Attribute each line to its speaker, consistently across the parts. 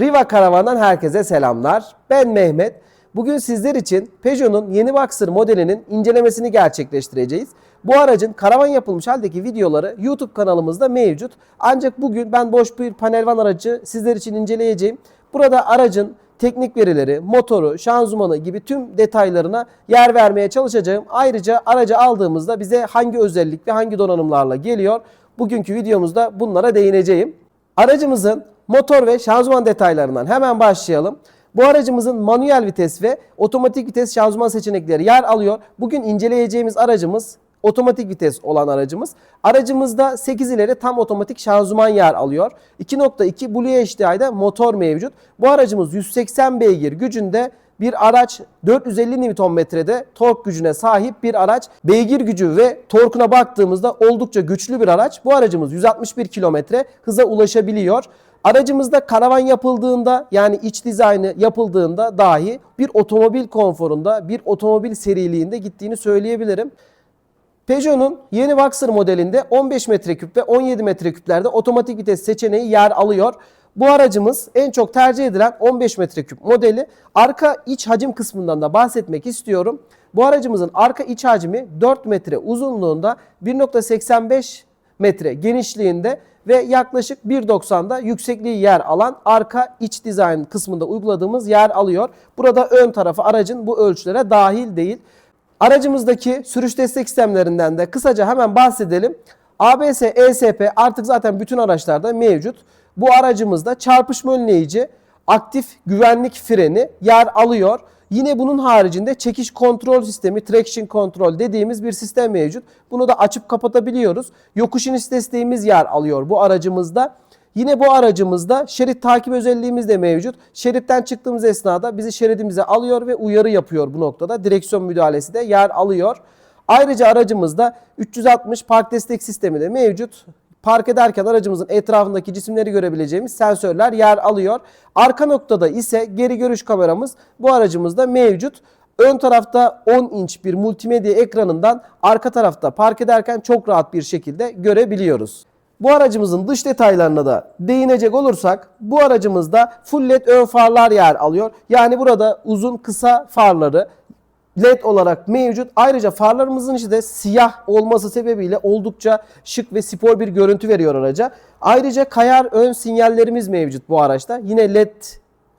Speaker 1: Riva Karavan'dan herkese selamlar. Ben Mehmet. Bugün sizler için Peugeot'un yeni Boxer modelinin incelemesini gerçekleştireceğiz. Bu aracın karavan yapılmış haldeki videoları YouTube kanalımızda mevcut. Ancak bugün ben boş bir panel van aracı sizler için inceleyeceğim. Burada aracın teknik verileri, motoru, şanzımanı gibi tüm detaylarına yer vermeye çalışacağım. Ayrıca aracı aldığımızda bize hangi özellik ve hangi donanımlarla geliyor? Bugünkü videomuzda bunlara değineceğim. Aracımızın motor ve şanzıman detaylarından hemen başlayalım. Bu aracımızın manuel vites ve otomatik vites şanzıman seçenekleri yer alıyor. Bugün inceleyeceğimiz aracımız otomatik vites olan aracımız. Aracımızda 8 ileri tam otomatik şanzıman yer alıyor. 2.2 Blue HDI'de motor mevcut. Bu aracımız 180 beygir gücünde bir araç 450 Nm'de tork gücüne sahip bir araç. Beygir gücü ve torkuna baktığımızda oldukça güçlü bir araç. Bu aracımız 161 km hıza ulaşabiliyor. Aracımızda karavan yapıldığında yani iç dizaynı yapıldığında dahi bir otomobil konforunda, bir otomobil seriliğinde gittiğini söyleyebilirim. Peugeot'un yeni Boxer modelinde 15 metreküp ve 17 metreküplerde otomatik vites seçeneği yer alıyor. Bu aracımız en çok tercih edilen 15 metreküp modeli. Arka iç hacim kısmından da bahsetmek istiyorum. Bu aracımızın arka iç hacmi 4 metre uzunluğunda 1.85 metre genişliğinde ve yaklaşık 1.90'da yüksekliği yer alan arka iç dizayn kısmında uyguladığımız yer alıyor. Burada ön tarafı aracın bu ölçülere dahil değil. Aracımızdaki sürüş destek sistemlerinden de kısaca hemen bahsedelim. ABS, ESP artık zaten bütün araçlarda mevcut. Bu aracımızda çarpışma önleyici, aktif güvenlik freni yer alıyor. Yine bunun haricinde çekiş kontrol sistemi, traction control dediğimiz bir sistem mevcut. Bunu da açıp kapatabiliyoruz. Yokuş iniş desteğimiz yer alıyor bu aracımızda. Yine bu aracımızda şerit takip özelliğimiz de mevcut. Şeritten çıktığımız esnada bizi şeridimize alıyor ve uyarı yapıyor bu noktada. Direksiyon müdahalesi de yer alıyor. Ayrıca aracımızda 360 park destek sistemi de mevcut. Park ederken aracımızın etrafındaki cisimleri görebileceğimiz sensörler yer alıyor. Arka noktada ise geri görüş kameramız bu aracımızda mevcut. Ön tarafta 10 inç bir multimedya ekranından arka tarafta park ederken çok rahat bir şekilde görebiliyoruz. Bu aracımızın dış detaylarına da değinecek olursak bu aracımızda full led ön farlar yer alıyor. Yani burada uzun kısa farları led olarak mevcut. Ayrıca farlarımızın içi de siyah olması sebebiyle oldukça şık ve spor bir görüntü veriyor araca. Ayrıca kayar ön sinyallerimiz mevcut bu araçta. Yine led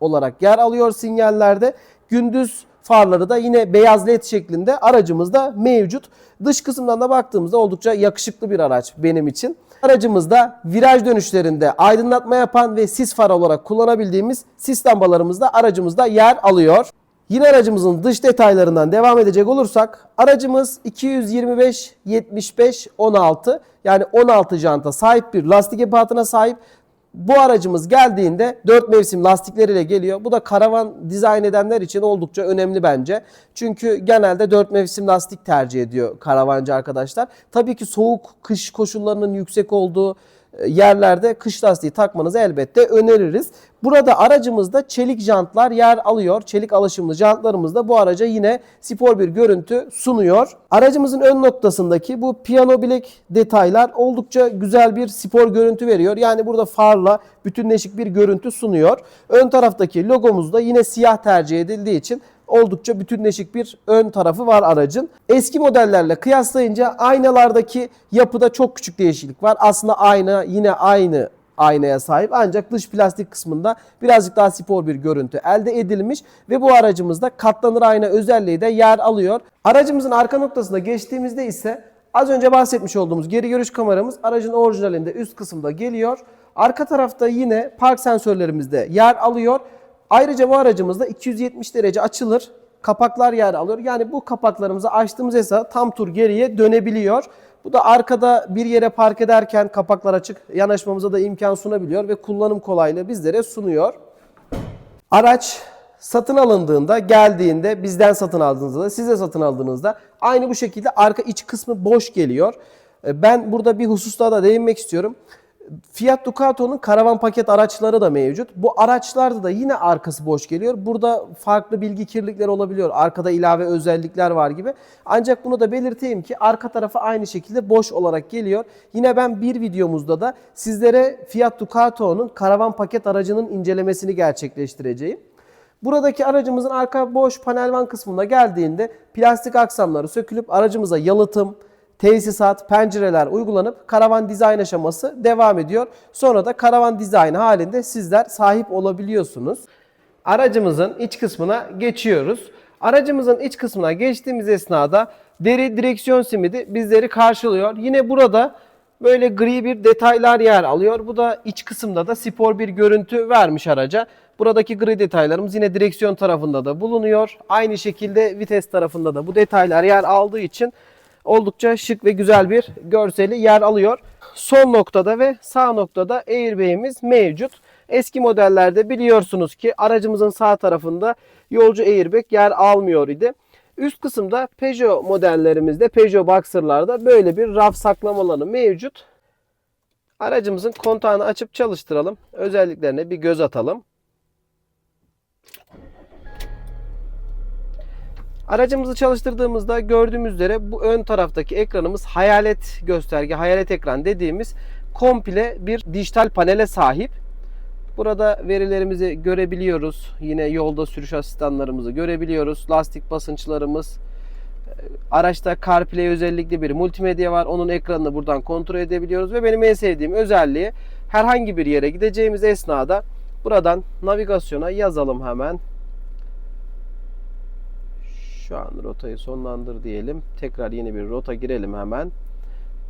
Speaker 1: olarak yer alıyor sinyallerde. Gündüz farları da yine beyaz led şeklinde aracımızda mevcut. Dış kısımdan da baktığımızda oldukça yakışıklı bir araç benim için. Aracımızda viraj dönüşlerinde aydınlatma yapan ve sis far olarak kullanabildiğimiz sis lambalarımız da aracımızda yer alıyor. Yine aracımızın dış detaylarından devam edecek olursak aracımız 225 75 16 yani 16 janta sahip bir lastik ebatına sahip. Bu aracımız geldiğinde 4 mevsim lastikleriyle geliyor. Bu da karavan dizayn edenler için oldukça önemli bence. Çünkü genelde 4 mevsim lastik tercih ediyor karavancı arkadaşlar. Tabii ki soğuk kış koşullarının yüksek olduğu yerlerde kış lastiği takmanızı elbette öneririz. Burada aracımızda çelik jantlar yer alıyor. Çelik alaşımlı jantlarımız da bu araca yine spor bir görüntü sunuyor. Aracımızın ön noktasındaki bu piyano bilek detaylar oldukça güzel bir spor görüntü veriyor. Yani burada farla bütünleşik bir görüntü sunuyor. Ön taraftaki logomuz da yine siyah tercih edildiği için oldukça bütünleşik bir ön tarafı var aracın. Eski modellerle kıyaslayınca aynalardaki yapıda çok küçük değişiklik var. Aslında ayna yine aynı aynaya sahip ancak dış plastik kısmında birazcık daha spor bir görüntü elde edilmiş ve bu aracımızda katlanır ayna özelliği de yer alıyor. Aracımızın arka noktasına geçtiğimizde ise az önce bahsetmiş olduğumuz geri görüş kameramız aracın orijinalinde üst kısımda geliyor. Arka tarafta yine park sensörlerimiz de yer alıyor. Ayrıca bu aracımızda 270 derece açılır kapaklar yer alıyor. Yani bu kapaklarımızı açtığımız esnada tam tur geriye dönebiliyor. Bu da arkada bir yere park ederken kapaklar açık yanaşmamıza da imkan sunabiliyor ve kullanım kolaylığı bizlere sunuyor. Araç satın alındığında, geldiğinde, bizden satın aldığınızda, size satın aldığınızda aynı bu şekilde arka iç kısmı boş geliyor. Ben burada bir hususta da değinmek istiyorum. Fiat Ducato'nun karavan paket araçları da mevcut. Bu araçlarda da yine arkası boş geliyor. Burada farklı bilgi kirlilikleri olabiliyor. Arkada ilave özellikler var gibi. Ancak bunu da belirteyim ki arka tarafı aynı şekilde boş olarak geliyor. Yine ben bir videomuzda da sizlere Fiat Ducato'nun karavan paket aracının incelemesini gerçekleştireceğim. Buradaki aracımızın arka boş panel van kısmına geldiğinde plastik aksamları sökülüp aracımıza yalıtım, tesisat, pencereler uygulanıp karavan dizayn aşaması devam ediyor. Sonra da karavan dizayn halinde sizler sahip olabiliyorsunuz. Aracımızın iç kısmına geçiyoruz. Aracımızın iç kısmına geçtiğimiz esnada deri direksiyon simidi bizleri karşılıyor. Yine burada böyle gri bir detaylar yer alıyor. Bu da iç kısımda da spor bir görüntü vermiş araca. Buradaki gri detaylarımız yine direksiyon tarafında da bulunuyor. Aynı şekilde vites tarafında da bu detaylar yer aldığı için oldukça şık ve güzel bir görseli yer alıyor. Sol noktada ve sağ noktada airbag'imiz mevcut. Eski modellerde biliyorsunuz ki aracımızın sağ tarafında yolcu airbag yer almıyor idi. Üst kısımda Peugeot modellerimizde, Peugeot Boxer'larda böyle bir raf saklama alanı mevcut. Aracımızın kontağını açıp çalıştıralım. Özelliklerine bir göz atalım. Aracımızı çalıştırdığımızda gördüğümüz üzere bu ön taraftaki ekranımız hayalet gösterge, hayalet ekran dediğimiz komple bir dijital panele sahip. Burada verilerimizi görebiliyoruz. Yine yolda sürüş asistanlarımızı görebiliyoruz. Lastik basınçlarımız. Araçta CarPlay özellikli bir multimedya var. Onun ekranını buradan kontrol edebiliyoruz. Ve benim en sevdiğim özelliği herhangi bir yere gideceğimiz esnada buradan navigasyona yazalım hemen. Şu an rotayı sonlandır diyelim. Tekrar yeni bir rota girelim hemen.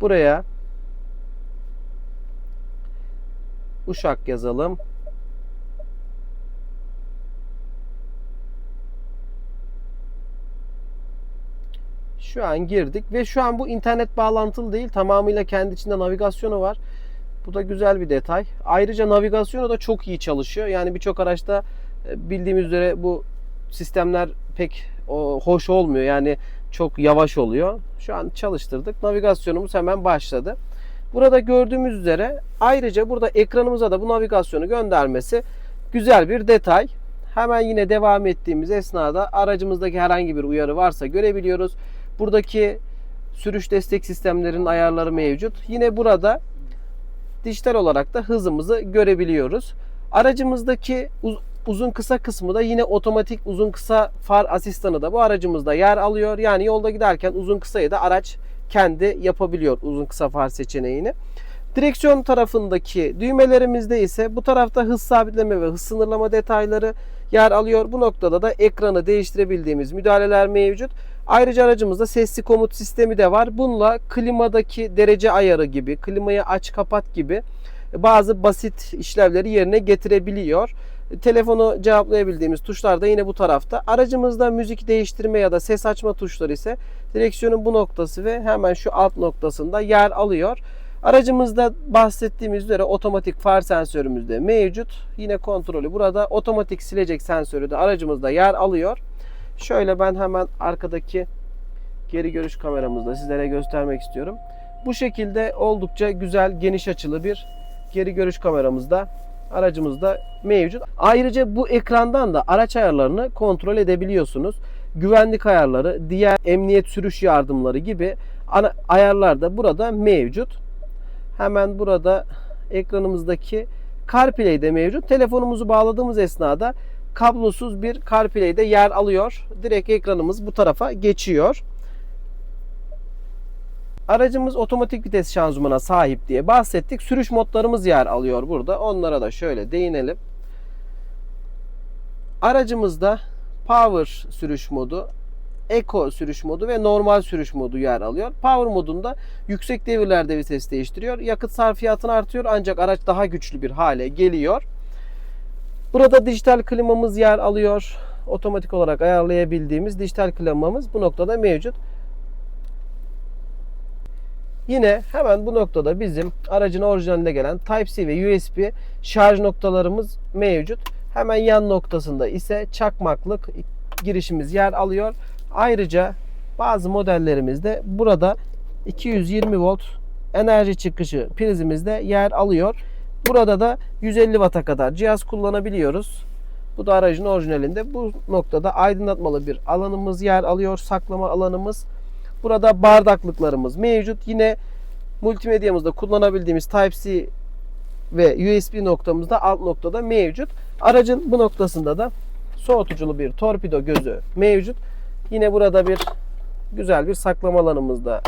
Speaker 1: Buraya Uşak yazalım. Şu an girdik ve şu an bu internet bağlantılı değil. Tamamıyla kendi içinde navigasyonu var. Bu da güzel bir detay. Ayrıca navigasyonu da çok iyi çalışıyor. Yani birçok araçta e, bildiğimiz üzere bu sistemler pek o, hoş olmuyor. Yani çok yavaş oluyor. Şu an çalıştırdık. Navigasyonumuz hemen başladı. Burada gördüğümüz üzere ayrıca burada ekranımıza da bu navigasyonu göndermesi güzel bir detay. Hemen yine devam ettiğimiz esnada aracımızdaki herhangi bir uyarı varsa görebiliyoruz. Buradaki sürüş destek sistemlerinin ayarları mevcut. Yine burada dijital olarak da hızımızı görebiliyoruz. Aracımızdaki uzun kısa kısmı da yine otomatik uzun kısa far asistanı da bu aracımızda yer alıyor. Yani yolda giderken uzun kısayı da araç kendi yapabiliyor uzun kısa far seçeneğini. Direksiyon tarafındaki düğmelerimizde ise bu tarafta hız sabitleme ve hız sınırlama detayları yer alıyor. Bu noktada da ekranı değiştirebildiğimiz müdahaleler mevcut. Ayrıca aracımızda sesli komut sistemi de var. Bununla klimadaki derece ayarı gibi, klimayı aç kapat gibi bazı basit işlevleri yerine getirebiliyor. Telefonu cevaplayabildiğimiz tuşlar da yine bu tarafta. Aracımızda müzik değiştirme ya da ses açma tuşları ise direksiyonun bu noktası ve hemen şu alt noktasında yer alıyor. Aracımızda bahsettiğimiz üzere otomatik far sensörümüz de mevcut. Yine kontrolü burada. Otomatik silecek sensörü de aracımızda yer alıyor. Şöyle ben hemen arkadaki geri görüş kameramızda sizlere göstermek istiyorum. Bu şekilde oldukça güzel geniş açılı bir geri görüş kameramızda aracımızda mevcut. Ayrıca bu ekrandan da araç ayarlarını kontrol edebiliyorsunuz. Güvenlik ayarları, diğer emniyet sürüş yardımları gibi ayarlar da burada mevcut. Hemen burada ekranımızdaki CarPlay de mevcut. Telefonumuzu bağladığımız esnada kablosuz bir CarPlay de yer alıyor. Direkt ekranımız bu tarafa geçiyor. Aracımız otomatik vites şanzımana sahip diye bahsettik. Sürüş modlarımız yer alıyor burada. Onlara da şöyle değinelim. Aracımızda Power sürüş modu, Eco sürüş modu ve normal sürüş modu yer alıyor. Power modunda yüksek devirlerde vites değiştiriyor. Yakıt sarfiyatını artıyor ancak araç daha güçlü bir hale geliyor. Burada dijital klimamız yer alıyor. Otomatik olarak ayarlayabildiğimiz dijital klimamız bu noktada mevcut. Yine hemen bu noktada bizim aracın orijinalinde gelen Type-C ve USB şarj noktalarımız mevcut. Hemen yan noktasında ise çakmaklık girişimiz yer alıyor. Ayrıca bazı modellerimizde burada 220 volt enerji çıkışı prizimizde yer alıyor. Burada da 150 Watt'a kadar cihaz kullanabiliyoruz. Bu da aracın orijinalinde. Bu noktada aydınlatmalı bir alanımız yer alıyor. Saklama alanımız. Burada bardaklıklarımız mevcut. Yine multimedyamızda kullanabildiğimiz Type-C ve USB noktamız da alt noktada mevcut. Aracın bu noktasında da soğutuculu bir torpido gözü mevcut. Yine burada bir güzel bir saklama alanımız da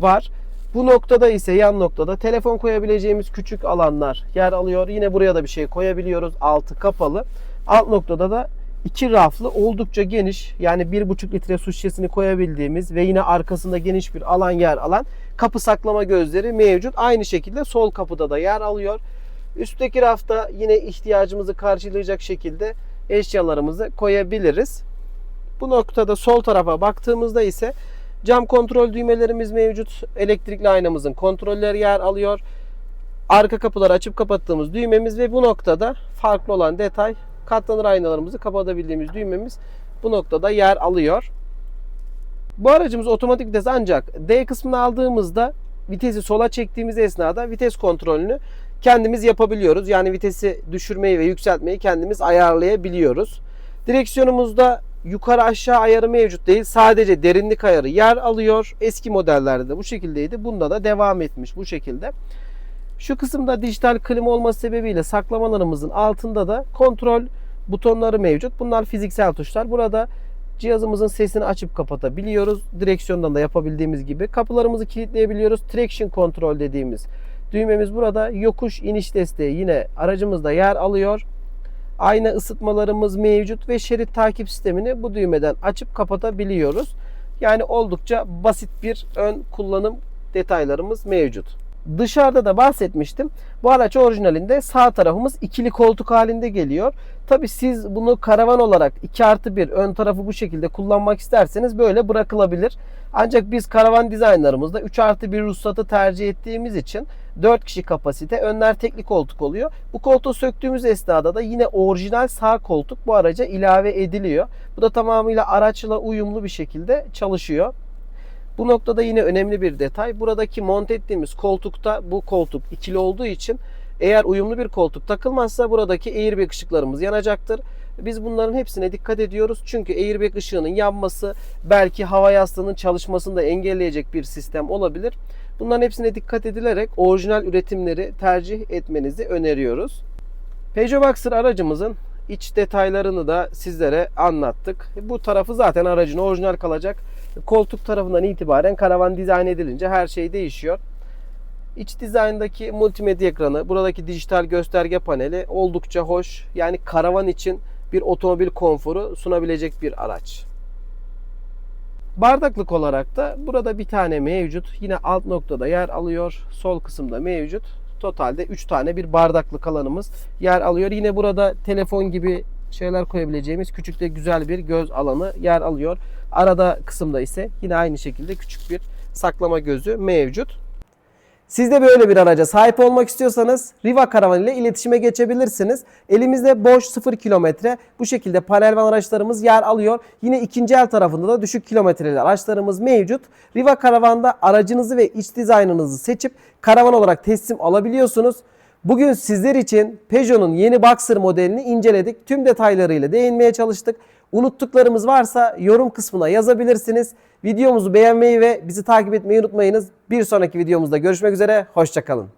Speaker 1: var. Bu noktada ise yan noktada telefon koyabileceğimiz küçük alanlar yer alıyor. Yine buraya da bir şey koyabiliyoruz. Altı kapalı. Alt noktada da iki raflı oldukça geniş yani 1,5 litre su şişesini koyabildiğimiz ve yine arkasında geniş bir alan yer alan kapı saklama gözleri mevcut. Aynı şekilde sol kapıda da yer alıyor. Üstteki rafta yine ihtiyacımızı karşılayacak şekilde eşyalarımızı koyabiliriz. Bu noktada sol tarafa baktığımızda ise cam kontrol düğmelerimiz mevcut. Elektrikli aynamızın kontrolleri yer alıyor. Arka kapıları açıp kapattığımız düğmemiz ve bu noktada farklı olan detay katlanır aynalarımızı kapatabildiğimiz düğmemiz bu noktada yer alıyor. Bu aracımız otomatik vites ancak D kısmını aldığımızda vitesi sola çektiğimiz esnada vites kontrolünü kendimiz yapabiliyoruz. Yani vitesi düşürmeyi ve yükseltmeyi kendimiz ayarlayabiliyoruz. Direksiyonumuzda yukarı aşağı ayarı mevcut değil. Sadece derinlik ayarı yer alıyor. Eski modellerde de bu şekildeydi. Bunda da devam etmiş bu şekilde. Şu kısımda dijital klima olması sebebiyle saklamalarımızın altında da kontrol butonları mevcut. Bunlar fiziksel tuşlar. Burada cihazımızın sesini açıp kapatabiliyoruz. Direksiyondan da yapabildiğimiz gibi. Kapılarımızı kilitleyebiliyoruz. Traction kontrol dediğimiz düğmemiz burada. Yokuş iniş desteği yine aracımızda yer alıyor. Ayna ısıtmalarımız mevcut ve şerit takip sistemini bu düğmeden açıp kapatabiliyoruz. Yani oldukça basit bir ön kullanım detaylarımız mevcut. Dışarıda da bahsetmiştim. Bu araç orijinalinde sağ tarafımız ikili koltuk halinde geliyor. Tabi siz bunu karavan olarak 2 artı 1 ön tarafı bu şekilde kullanmak isterseniz böyle bırakılabilir. Ancak biz karavan dizaynlarımızda 3 artı 1 ruhsatı tercih ettiğimiz için 4 kişi kapasite önler tekli koltuk oluyor. Bu koltuğu söktüğümüz esnada da yine orijinal sağ koltuk bu araca ilave ediliyor. Bu da tamamıyla araçla uyumlu bir şekilde çalışıyor. Bu noktada yine önemli bir detay. Buradaki monte ettiğimiz koltukta bu koltuk ikili olduğu için eğer uyumlu bir koltuk takılmazsa buradaki airbag ışıklarımız yanacaktır. Biz bunların hepsine dikkat ediyoruz. Çünkü airbag ışığının yanması belki hava yastığının çalışmasını da engelleyecek bir sistem olabilir. Bunların hepsine dikkat edilerek orijinal üretimleri tercih etmenizi öneriyoruz. Peugeot Boxer aracımızın iç detaylarını da sizlere anlattık. Bu tarafı zaten aracın orijinal kalacak. Koltuk tarafından itibaren karavan dizayn edilince her şey değişiyor. İç dizayndaki multimedya ekranı, buradaki dijital gösterge paneli oldukça hoş. Yani karavan için bir otomobil konforu sunabilecek bir araç. Bardaklık olarak da burada bir tane mevcut. Yine alt noktada yer alıyor. Sol kısımda mevcut. Totalde 3 tane bir bardaklık alanımız yer alıyor. Yine burada telefon gibi şeyler koyabileceğimiz küçük de güzel bir göz alanı yer alıyor. Arada kısımda ise yine aynı şekilde küçük bir saklama gözü mevcut. Siz de böyle bir araca sahip olmak istiyorsanız Riva Karavan ile iletişime geçebilirsiniz. Elimizde boş 0 kilometre bu şekilde panel van araçlarımız yer alıyor. Yine ikinci el tarafında da düşük kilometreli araçlarımız mevcut. Riva Karavan'da aracınızı ve iç dizaynınızı seçip karavan olarak teslim alabiliyorsunuz. Bugün sizler için Peugeot'un yeni Boxer modelini inceledik. Tüm detaylarıyla değinmeye çalıştık. Unuttuklarımız varsa yorum kısmına yazabilirsiniz. Videomuzu beğenmeyi ve bizi takip etmeyi unutmayınız. Bir sonraki videomuzda görüşmek üzere. Hoşçakalın.